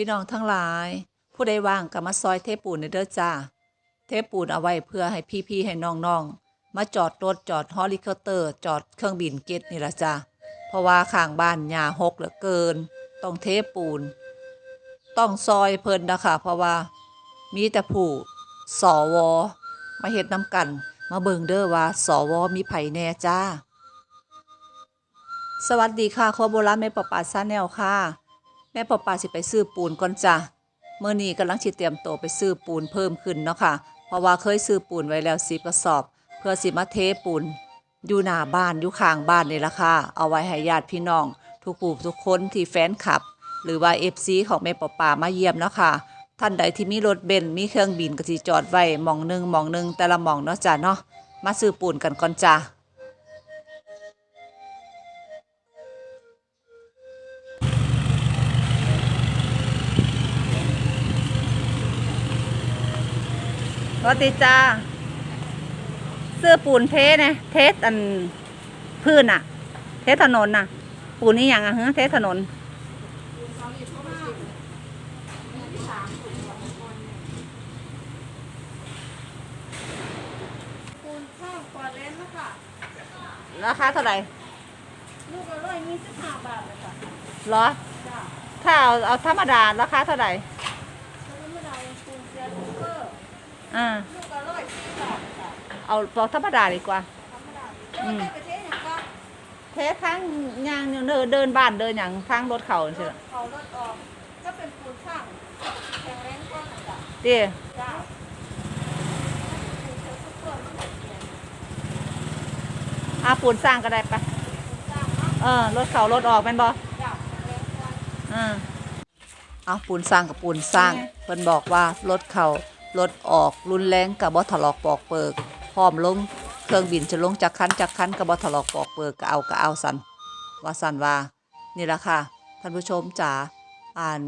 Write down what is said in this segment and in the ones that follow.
พี่น้องทั้งหลาย ผู้ใดว่างก็มาซอยเทปูนเด้อจ้า เทปูนเอาไว้เพื่อให้พี่ๆให้น้องๆ มาจอดรถจอดฮอลิคอปเตอร์ จอดเครื่องบินเกตนี่ละจ้าเพราะว่าข้างบ้านหญ้าหกเหลือเกิน ต้องเทปูน ต้องซอยเพิ่นนะคะเพราะว่า มีแต่ผู้สวมาเฮ็ดน้ำกัน มาเบิงเด้อว่าสวมีไผแน่จ้า สวัสดีค่ะครัวโบราณแม่ปอปาซาแนลค่ะ ม่ปอปาสิไปซื้อปูนก่อนจ้ะเมื่อนี้กำลังสิเตรียมโตไปซื้อปูนเพิ่มขึ้นเนาะค่ะ เพราะว่าเคยซื้อปูนไว้แล้วสิบกระสอบ เพื่อสิมาเทปูนอยู่หน้าบ้านอยู่ข้างบ้านนี่ละค่ะ เอาไว้ให้ญาติพี่น้อง ทุกผู้ทุกคนที่แฟนคลับ หรือว่าเอฟซีของแม่ปอปามาเยี่ยมเนาะค่ะ ท่านใดที่มีรถเบนซ์มีเครื่องบินก็สิจอดไว้หมองหนึ่งหมองหนึ่งแต่ละหมองเนาะจ้ะเนาะมาซื้อปูนกันก่อนจ้ะ วัสดีจ้าเสื้อปูนเทนะเทสอันพื้นอะเทสถนนน่ะ ปูนนี่อย่างอะฮะเทสถนนปูนข้าวก่อนเล่นนะคะราคาเท่าไหร่ลูกละร้อยยี่สิบห้าบาทเลยค่ะเหรอ จ้าถ้าเอาเอาธรรมดาราคาเท่าไหร่ แล้วไม่ได้ปูนเสียลูกเกอร์ อ่าลูกละร้อยสี่บาทค่ะเอาเอาธรรมดาดีกว่า ธรรมดาแล้วได้ประเทศอย่างก็เทสทั้งยางเดินเดินบ้านเดินอย่างทางรถเขาเชื่อเขาลดออกก็เป็นปูนข้างแข็งแรงกว่านะจ้ะดิจ้าปูนเสียลูกเกอร์มันเปลี่ยนอาปูนสร้างก็ได้ปะปูนข้างเนาะเออรถเขารถออกแม่นบ่จ้าแข็งแรงกว่าอ่าเอาปูนสร้างกับปูนสร้างไงเพิ่นบอกว่ารถเขา รถออกรุนแรงกับบ่ถลอกปอกเปิกพร้อมลงเครื่องบินจะลงจากคันจากคันกับบ่ถลอกปอกเปิกก็เอาก็เอาสันว่าสันว่านี่แหละค่ะท่านผู้ชมจ๋าอ่าน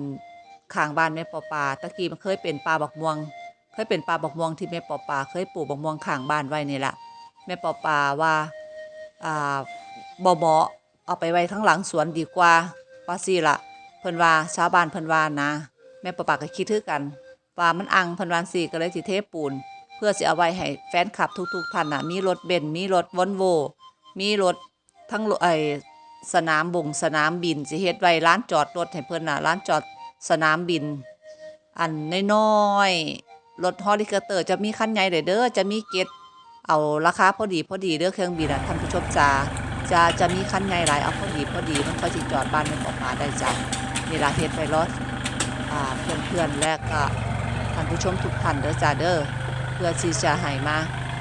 ข้างบ้านแม่ปอปาตะกี้มันเคยเป็นปลาบักม่วง เคยเป็นปลาบักม่วงที่แม่ปอปาเคยปลูกบักม่วงข้างบ้านไว้นี่แหละแม่ปอปาว่าอ่าบ่เหมาะเอาไปไว้ทั้งหลังสวนดีกว่าว่าซี่ละเพิ่นว่าชาวบ้านเพิ่นว่านะ แม่ปอปาก็คิดคือกัน ว่ามันอังพิ่นว่าซี่ก็เลยสิเทปูน เพื่อสิเอาไว้ให้แฟนคลับทุกๆท่านน่ะมีรถเบนซ์มีรถวอนโว มีรถทั้งไอสนามบงสนามบินสิเฮ็ดไว้ร้านจอดรถให้เพิ่อนน่ะร้านจอดสนามบิน อันน้อยๆรถฮอลิคอปเตอร์จะมีคันใหญ่เด้อจะมีเกตเอาราคาพอดีพอดีเด้อเครื่องบินอะท่านผู้ชมจ๋าจะจะมีคันใหญ่หลายเอาพอดีพอดีมันค่อยสิจอดบ้านมันออกมาได้จ้ะนี่ละเฮ็ดไว้รถอ่าเพื่อนๆและก็ ผู้ชมทุกท่านเด้อจ้าเด้อเพื่อที่จะให้มา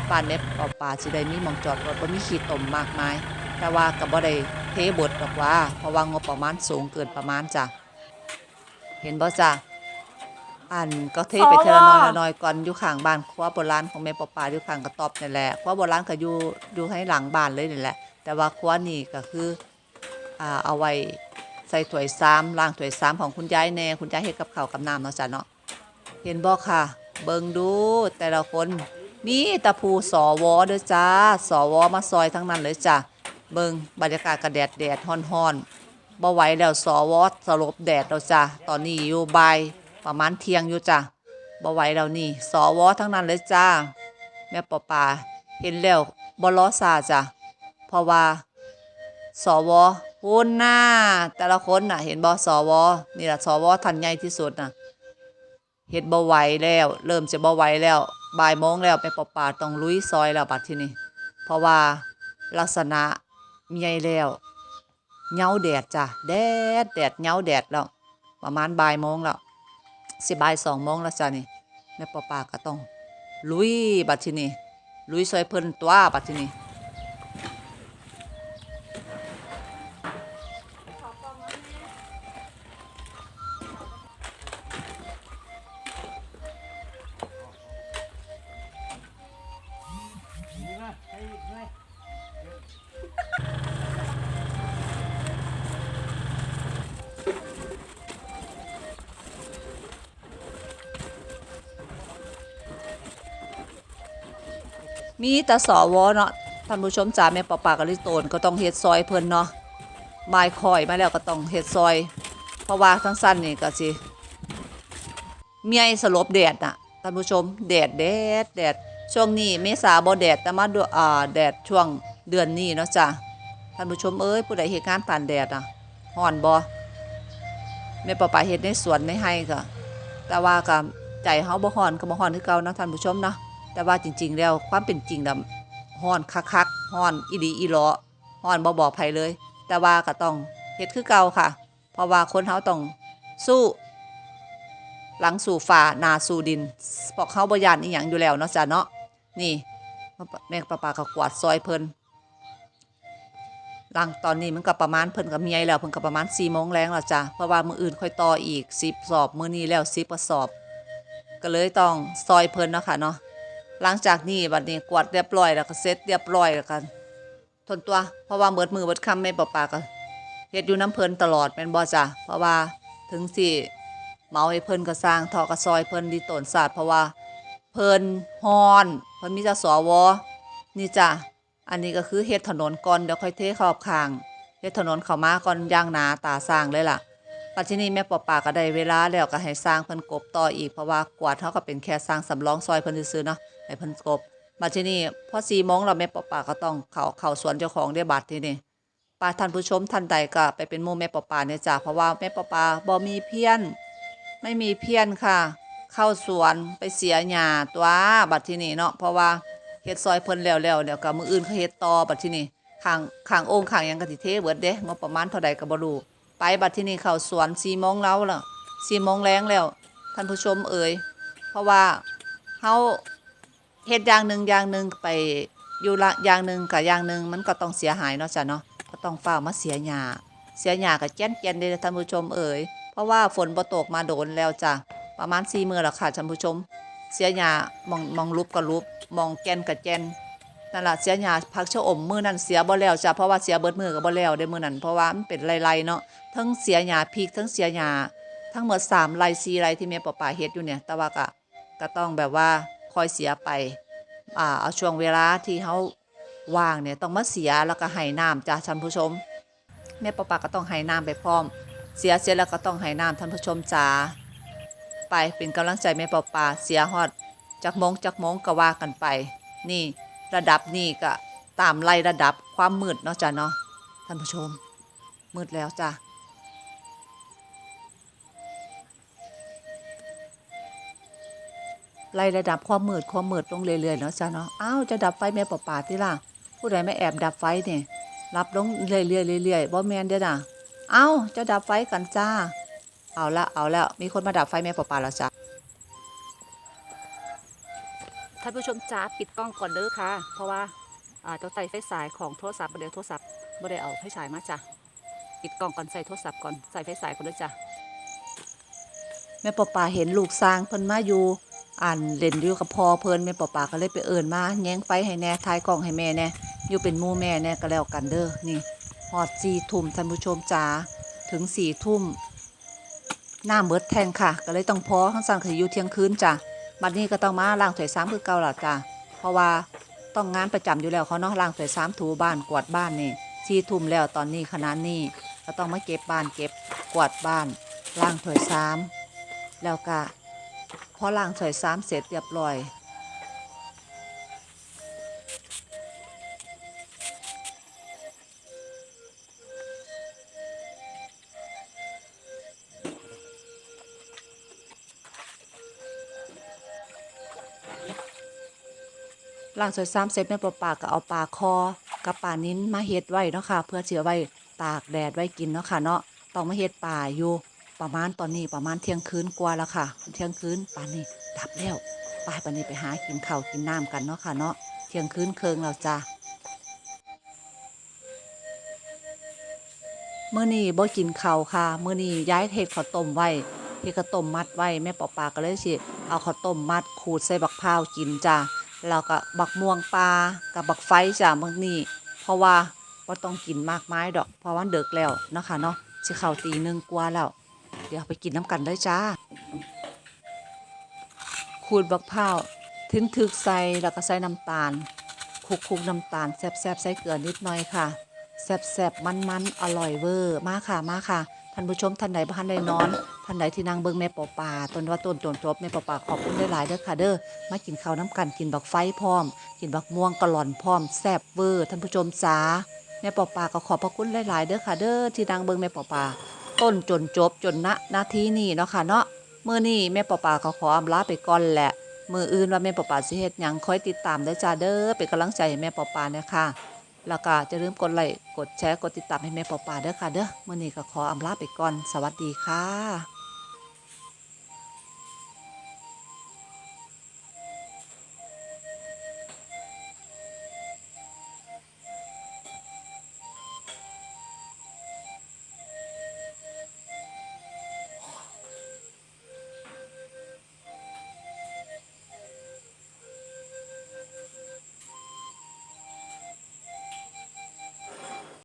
บ้านเน็บปอปลาสิได้มีมองจอดรถบ่มีขี้ตมมากมาย แต่ว่าก็บ่ได้เทบทหรอกว่า เพราะว่างบประมาณสูงเกินประมาณจ้ะเห็นบ่จ้ะอันก็เทไปเทละน้อยละน้อยก่อนอยู่ข้างบ้านครัวโบราณของแม่ปอปาอยู่ข้างกระต๊อบนี่แหละครัวโบราณก็อยู่อยู่ให้หลังบ้านเลยนี่แหละ แต่ว่าครัวนี่ก็คืออ่าเอาไว้ใส่ถ้วยซ้ำล้างถ้วยซ้ำของคุณยายแน่คุณยายเฮ็ดกับข้าวกับน้ำเนาะจ้ะเนาะ เห็นบ่ค่ะ เบิ่งดูแต่ละคนมีตะภูสวเด้อจ้าสวมาซอยทั้งนั้นเลยจ้ะเบิ่งบรรยากาศกระแดดแดดฮ้อนฮ้อนๆบ่ไหวแล้วสวสลบแดดแล้วจ้ะตอนนี้อยู่บ่ายประมาณเที่ยงอยู่จ้ะบ่ไหวแล้วนี่สวทั้งนั้นเลยจ้าแม่ปอปาเห็นแล้วบล้อซาจ้ะเพราะว่าสวหุ่นหน้า แต่ละคนน่ะ เห็นบ่สวนี่แหละสวท่านใหญ่ที่สุดน่ะ เฮ็ดบ่ไหวแล้ว เริ่มจะบ่ไหวแล้วบ่ายโมงแล้วแม่ปอป่าต้องลุยซอยแล้วบัดที่นี้เพราะว่าลักษณะใหญ่แล้วเหงาแดดจ้ะแดดแดดเหงาแดดแล้วประมาณบ่ายโมงแล้วสิบ่ายสองโมงแล้วจ้ะนี่แม่ปอป่าก็ต้องลุยบัดที่นี้ลุยซอยเพิ่นตัวบัดที่นี้ มีแต่สอวอเนาะท่านผู้ชมจ๋าแม่ปอปากะลิโตนก็ต้องเฮ็ดซอยเพิ่นเนาะไม้คอยมาแล้วก็ต้องเฮ็ดซอย เพราะว่าทั้งสั้นนี่ก็สิเมียสลบแดดน่ะท่านผู้ชมแดดแดดแดดช่วงนี้เมษาบ่แดดแต่มาดูอ่าแดดช่วงเดือนนี้เนาะจ้ะท่านผู้ชมเอ้ยผู้ใดเฮ็ดงานผ่านแดดอะฮ้อนบ่แม่ป้าป๋าเฮ็ดในสวนในไร่ก็แต่ว่าก็ใจเฮาบ่ฮ้อนก็บ่ฮ้อนคือเก่าเนาะท่านผู้ชมเนาะ แต่ว่าจริง ๆ แล้วความเป็นจริงแล้วฮ้อนคักๆฮ้อนอีหลีอีหลอฮ้อนบ่บอกไผเลย แต่ว่าก็ต้องเฮ็ดคือเก่าค่ะ เพราะว่าคนเฮาต้องสู้ หลังสู่ฝ่านาสู่ดินเพราะเขาบ่ยานอีหยังอยู่แล้วเนาะจ้ะเนาะนี่แม่ป้าปาก็กวาดซอยเพิ่นหลังตอนนี้มันก็ประมาณเพิ่นก็เมียแล้วเพิ่นก็ประมาณ4โมงแรงแล้วจ้ะเพราะว่ามืออื่นค่อยต่ออีก10สอบมือนี้แล้ว10กว่าสอบ ก็เลยต้องซอยเพิ่นเนาะค่ะเนาะ หลังจากนี้บัดนี้กวาดเรียบร้อยแล้วก็เสร็จเรียบร้อยแล้วกันทนตัว เพราะว่าเบิดมือเบิดคำแม่ป้าปาก็เฮ็ดอยู่น้ำเพลินตลอดแม่นบ่จ้ะเพราะว่าถึงสิเมาให้เพลินก็สร้างทอกระซอยเพลินดีตนศาสตร์เพราะว่าเพลินฮอนเพลินมีแต่สวอนี่จ้ะอันนี้ก็คือเฮ็ดถนนก่อนเดี๋ยวค่อยเทขอบข้างเฮ็ดถนนเข้ามาก่อนย่างหนาตาสร้างเลยล่ะ ปัจจุบันแม่ปอปาก็ได้เวลาแล้วก็ให้สร้างเพิ่นกบต่ออีกเพราะว่ากวาดเฮาก็เป็นแค่สร้างสำรองซอยเพิ่นซื่อเนาะให้เพิ่นกบบัดทีนี้พอ4โมงแล้วแม่ปอปาก็ต้องเข้าเข้าสวนเจ้าของได้บัดทีนี้ป้าท่านผู้ชมท่านใดก็ไปเป็นมู่แม่ปอปาเนี่ยจ้ะเพราะว่าแม่ปอปาบ่มีเพี้ยน ไม่มีเพี้ยนค่ะ เข้าสวนไปเสียหญ้าตัวบัดที่นี่เนาะเพราะว่าเฮ็ดซอยเพิ่นแล้วแล้วเดี๋ยวกับมืออื่นเขาเฮ็ดต่อบัดที่นี่ข้างข้างโอ่งข้างยังก็สิเทเบิดเด้งบประมาณเท่าใดก็บ่รู้ ไปบัดที่นี่เขาสวน4โมงแล้วล่ะ4โมงแรงแล้ว ท่านผู้ชมเอ่ยเพราะว่าเฮาเฮ็ดอย่างหนึ่งอย่างหนึ่งไปอยู่ละอย่างหนึ่งกับอย่างหนึ่งมันก็ต้องเสียหายเนาะจ้ะเนาะก็ต้องเฝ้ามาเสียหญ้าเสียหญ้าก็แจ้นแจ้นเด้อท่านผู้ชมเอ่ยเพราะว่าฝนบ่ตกมาโดนแล้วจ้ะประมาณ4มื้อแล้วค่ะท่านผู้ชม เสียหญ้ามองมองรูปก็รูปมองแกนก็แกน นั่นล่ะเสียหญ้าพักชะอมมือนั้นเสียบ่แล้วจ้ะเพราะว่าเสียเบิดมือก็บ่แล้วได้มือนั้นเพราะว่ามันเป็นไรๆเนาะทั้งเสียหญ้าพริกทั้งเสียหญ้าทั้งหมด3ไร่4ไร่ที่แม่ป้าป่าเฮ็ดอยู่เนี่ยแต่ว่าก็ก็ต้องแบบว่าคอยเสียไปอ่าเอาช่วงเวลาที่เฮาว่างเนี่ยต้องมาเสียแล้วก็ให้น้ำจ้ะท่านผู้ชมแม่ป้าป่าก็ต้องให้น้ำไปพร้อม เสียเสียแล้วก็ต้องให้น้ำท่านผู้ชมจ๋าไปเป็นกำลังใจแม่ปอปาเสียฮอดจักมงจักมงก็ว่ากันไป นี่ ระดับนี่ก็ตามไล่ระดับความมืดเนาะจ้ะเนาะท่านผู้ชม มืดแล้วจ้ะไล่ระดับความมืดความมืดลงเรื่อยๆเนาะจ้ะเนาะอ้าวจะดับไฟแม่ปอปาที่ล่ะ ผู้ใดไม่แอบดับไฟเนี่ยรับลงเรื่อยๆเรื่อยๆบ่แมนเด้อน่ะเอ้าจะดับไฟกันจ้า เอาละเอาแล้วมีคนมาดับไฟแม่ปอปาแล้วจ้า ท่านผู้ชมจ้าปิดกล้องก่อนเด้อค่ะ เพราะว่าอ่าต้องใส่ไฟสายของโทรศัพท์เดี๋ยวโทรศัพท์ไม่ได้เอาไฟฉายมาจ้ะปิดกล้องก่อนใส่โทรศัพท์ก่อนใส่ไฟสายก่อนเด้อจ้ะแม่ปอปาเห็นลูกสร้างเพิ่นมาอยู่อ่านเล่นอยู่กับพ่อเพิ่นแม่ปอปาก็เลยไปเอิ้นมาแง้งไฟให้แน่ทายกล้องให้แม่แน่อยู่เป็นมู่แม่แน่ก็แล้วกันเด้อนี่ฮอดสี่ทุ่มท่านผู้ชมจ๋าถึงสี่ทุ่มหน้าเมิดแทงค่ะ ก็เลยต้องพอข้างสั่งคืออยู่เที่ยงคืนจ้ะ บัดนี้ก็ต้องมาล้างถ้วยซ้ำคือเก่าล่ะจ้ะเพราะว่าต้องงานประจำอยู่แล้วเขาเนาะล้างถ้วยซ้ำถูบ้านกวาดบ้านนี่สี่ทุ่มแล้วตอนนี้ขนาดนี้ก็ต้องมาเก็บบ้านเก็บกวาดบ้านล้างถ้วยซ้ำแล้วก็พอล้างถ้วยซ้ำเสร็จเรียบร้อย ล่างสวยซ้ำเสร็จแม่ปลาปากก็เอาปลาคอกับปลานิ้นมาเฮ็ดไว้เนาะค่ะ เพื่อเสียไว้ตากแดดไว้กินเนาะค่ะเนาะต้องมาเฮ็ดปลาอยู่ประมาณตอนนี้ประมาณเที่ยงคืนกว่าแล้วค่ะ เที่ยงคืนปลานี้ดับแล้วไปปานนี้ไปหากินข้าวกินน้ำกันเนาะค่ะเนาะเที่ยงคืนเคิงแล้วจ้าเมื่อนี้บ่กินข้าวค่ะเมื่อนี้ย้ายเฮ็ดข้าวต้มไว้เฮ็ดข้าวต้มมัดไว้แม่ปอปาก็เลยสิเอาข้าวต้มมัดขูดใส่บักพร้าวกินจ้า แล้วก็บักม่วงปลากับบักไฟจ้ะมื้อนี้ เพราะว่าบ่ต้องกินมากไมายดอก เพราะว่าเดึกแล้วนะคะเนาะสิเข้าตีหนึ่งกว่าแล้ว เดี๋ยวไปกินน้ำกันเลยจ้าขูดบักพร้าวถึงถึกใส่แล้วก็ใส่น้ำตาลคลุกน้ำตาลแซ่บๆใส่เกลือนิดหน่อยค่ะแซ่บๆมันๆอร่อยเวอร์มาค่ะมาค่ะ ท่านผู้ชมท่านใดบ่ทันได้นอน ท่านใดที่นั่งเบิ่งแม่ปอปาต้นว่าต้นจนจบแม่ปอปาขอบคุณหลายเด้อค่ะเด้อมากินข้าวน้ำกันกินบักไฟพร้อม กินบักม่วงกะหล่อนพร้อมแซ่บเวอร์ท่านผู้ชมจ้าแม่ปอปาก็ขอบพระคุณหลายๆเด้อค่ะเด้อที่นั่งเบิ่งแม่ปอปาต้นจนจบจนณนาทีนี้เนาะค่ะเนาะเมื้อนี้แม่ปอปาก็ขออำลาไปก่อนแหละมืออื่นว่าแม่ปอปาสิเฮ็ดหยังคอยติดตามได้จ้าเด้อเป็นกำลังใจให้แม่ปอปาเนี่ยค่ะแล้วก็จะลืมกดไลค์กดแชร์กดติดตามให้แม่ปอปาเด้อค่ะเด้อมื้อนี้ก็ขออำลาไปก่อน สวัสดีค่ะ